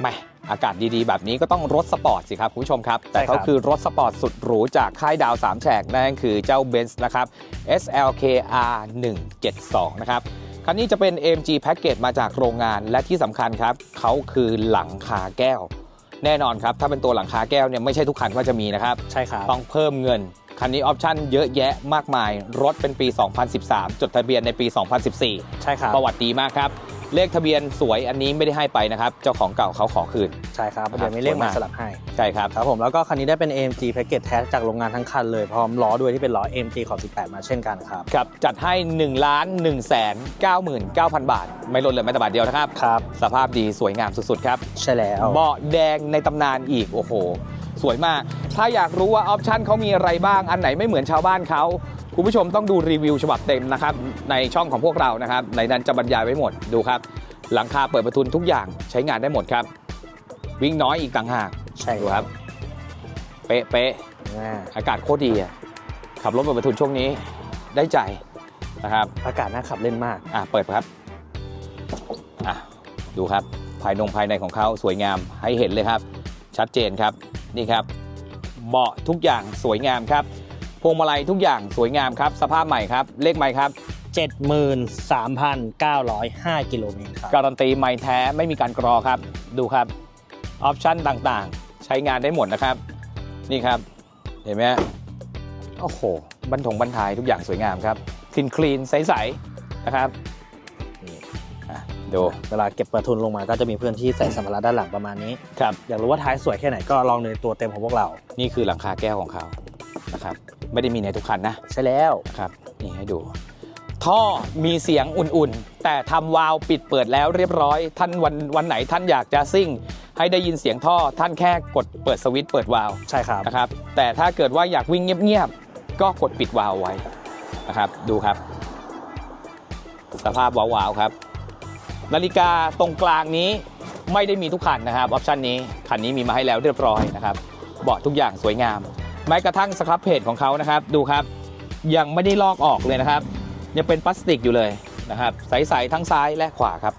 แหมอากาศดีๆ แบบนี้ก็ต้องรถสปอร์ตสิครับคุณผู้ชมครับ แต่ใช่ครับเขาคือรถสปอร์ตสุดหรูจากค่ายดาว3แฉกนั่นคือเจ้า b e n z นะครับ SLK R172 นะครับคันนี้จะเป็น AMG Package มาจากโรงงานและที่สำคัญครับเขาคือหลังคาแก้ว แน่นอนครับถ้าเป็นตัวหลังคาแก้วเนี่ยไม่ใช่ทุกคันก็จะมีนะครับใช่ครับต้องเพิ่มเงินคันนี้ออปชั่นเยอะแยะมากมาย รถเป็นปี 2013 จดทะเบียนในปี 2014 ใช่ครับประวัติดีมากครับ เลขทะเบียนสวยอันนี้ไม่ได้ให้ไปนะครับ เจ้าของเก่าเขาขอคืน ใช่ครับครับเดี๋ยวมีเลขมาสลับให้ ใช่ครับ ครับผมแล้วก็คันนี้ได้เป็น AMG Package แท้จากโรงงานทั้งคันเลย พร้อมล้อด้วยที่เป็นล้อ AMG ขอบ 18 มาเช่นกันครับ ครับ จัดให้1ล้าน1แสน99,000 บาท ไม่ลดเลยแม้แต่บาทเดียวนะครับ ครับ สภาพดีสวยงามสุดๆครับ ใช่แล้ว เบาะแดงในตำนานอีก โอ้โห สวยมาก ถ้าอยากรู้ว่าออปชันเขามีอะไรบ้างอันไหนไม่เหมือนชาวบ้านเขาคุณผู้ชมต้องดูรีวิวฉบับเต็มนะครับในช่องของพวกเรานะครับในนั้นจะบรรยายไว้หมดดูครับ หลังคาเปิดประทุนทุกอย่างใช้งานได้หมดครับ วิ่งน้อยอีกต่างหากใช่ดูครับ เป๊ะเป๊ะอ่าอากาศโคตรดีอะขับรถเปิดประทุนช่วงนี้ได้ใจนะครับอากาศน่าขับเล่นมากอะเปิดครับอะดูครับภายนงภายในของเขาสวยงามให้เห็นเลยครับ ชัดเจนครับ นี่ครับเบาะทุกอย่างสวยงามครับพวงมาลัยทุกอย่างสวยงามครับ สภาพใหม่ครับ เลขใหม่ครับ 73,905 กิโลเมตรครับ การันตีใหม่แท้ไม่มีการกรอครับ ดูครับ ออปชั่นต่างๆ ใช้งานได้หมดนะครับ นี่ครับ เห็นไหมฮะโอ้โหบรรทงบรรทายทุกอย่างสวยงามครับคลีนคลีนใส ๆ นะครับนี่อะ ดู เวลาเก็บประทุนลงมาก็จะมีพื้นที่ใส่สัมภาระด้านหลังประมาณนี้ ครับ อยากรู้ว่าท้ายสวยแค่ไหนก็ลองในตัวเต็มของพวกเรา นี่คือหลังคาแก้วของเขานะครับ ไม่ได้มีในทุกคันนะ ใช่แล้ว นะครับ นี่ให้ดู ท่อมีเสียงอุ่นๆ แต่ทำวาล์วปิดเปิดแล้วเรียบร้อย ท่านวันวันไหนท่านอยากจะซิ่ง ให้ได้ยินเสียงท่อท่านแค่กดเปิดสวิตช์เปิดวาล์วใช่ครับ นะครับ แต่ถ้าเกิดว่าอยากวิ่งเงียบๆ ก็กดปิดวาล์วไว้นะครับ ดูครับ สภาพวาวๆครับ นาฬิกาตรงกลางนี้ไม่ได้มีทุกคันนะครับออปชันนี้คันนี้มีมาให้แล้วเรียบร้อยนะครับเบาะทุกอย่างสวยงามแม้กระทั่งสครับเพจของเขานะครับ ดูครับยังไม่ได้ลอกออกเลยนะครับยังเป็นพลาสติกอยู่เลยนะครับใสๆทั้งซ้ายและขวาครับ